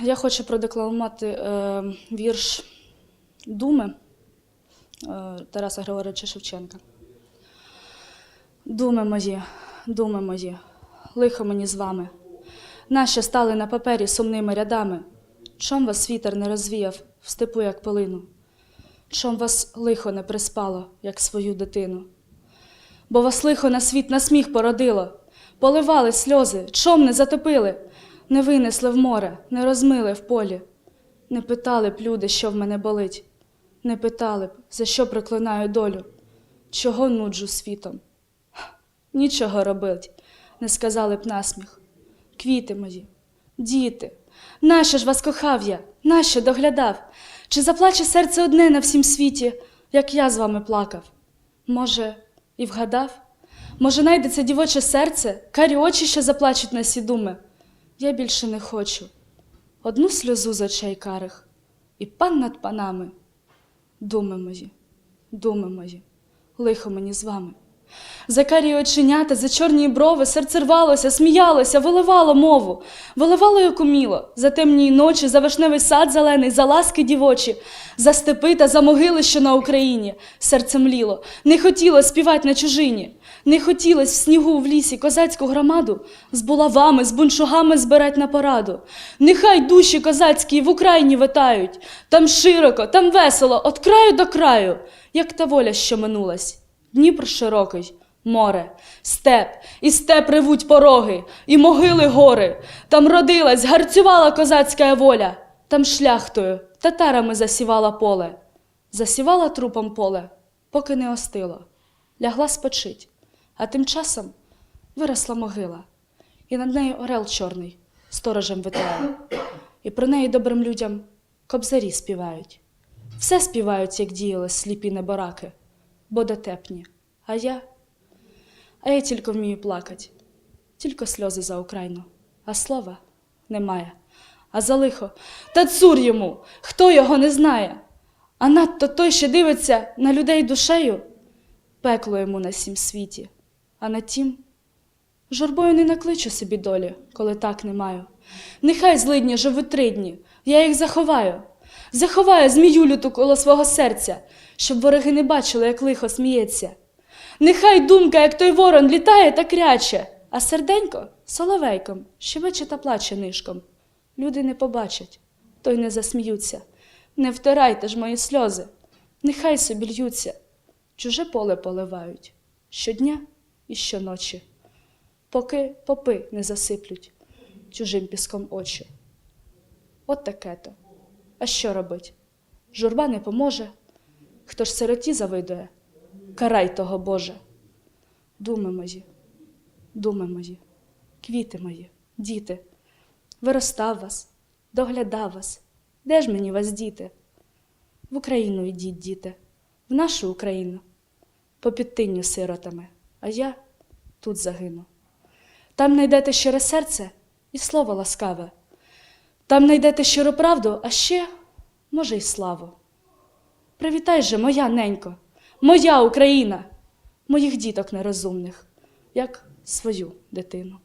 Я хочу продекламувати е, вірш Думи е, Тараса Григоровича Шевченка. Думи мої, думи мої, лихо мені з вами, нащо стали на папері сумними рядами? Чом вас вітер не розвіяв в степу, як полину? Чом вас лихо не приспало, як свою дитину? Бо вас лихо на світ на сміх породило, поливали сльози, чом не затопили, не винесли в море, не розмили в полі, не питали б люди, що в мене болить, не питали б, за що проклинаю долю, чого нуджу світом. Нічого робить, не сказали б насміх. Квіти мої, діти, нащо ж вас кохав я, нащо доглядав? Чи заплаче серце одне на всім світі, як я з вами плакав? Може, і вгадав? Може, найдеться дівоче серце, карі очі, що заплачуть на сі думи? Я більше не хочу. Одну сльозу з очей карих, і пан над панами. Думи мої, думи мої, лихо мені з вами. За карі оченята, за чорні брови серце рвалося, сміялося, виливало мову, виливало як уміло, за темні ночі, за вишневий сад зелений, за ласки дівочі, за степи та за могили, що на Україні. Серце мліло, не хотіло співати на чужині, не хотілось в снігу в лісі козацьку громаду з булавами, з буншугами збирать на пораду. Нехай душі козацькі в Україні витають, там широко, там весело, от краю до краю, як та воля, що минулась. Дніпр широкий, море, степ, і степ ревуть пороги, і могили гори. Там родилась, гарцювала козацька воля, там шляхтою, татарами засівала поле, засівала трупом поле, поки не остило, лягла спочить, а тим часом виросла могила, і над нею орел чорний, сторожем витає, і про неї добрим людям кобзарі співають. Все співають, як діяли сліпі небораки бо дотепні. А я? А я тільки вмію плакать, тільки сльози за Україну, а слова немає. А за лихо, та цур йому, хто його не знає. А надто той, що дивиться на людей душею, пекло йому на сім світі, а на тім журбою не накличу собі долі, коли так не маю. Нехай злидні живуть три дні, я їх заховаю. Заховаю змію люту коло свого серця, щоб вороги не бачили, як лихо сміється. Нехай думка, як той ворон, літає та кряче, а серденько соловейком, щебече та плаче нишком. Люди не побачать, то й не засміються. Не втирайте ж мої сльози, нехай собі льються, чуже поле поливають щодня і щоночі, поки попи не засиплють чужим піском очі. От таке то. А що робить? Журба не поможе. Хто ж сироті завидує? Карай того Боже. Думи мої, думи мої, квіти мої, діти, виростав вас, доглядав вас. Де ж мені вас, діти? В Україну йдіть, діти, в нашу Україну, по підтинню сиротами, а я тут загину. Там знайдете щире серце і слово ласкаве. Там знайдете щиру правду, а ще, може, й славу. Привітай же, моя ненько, моя Україна, моїх діток нерозумних, як свою дитину.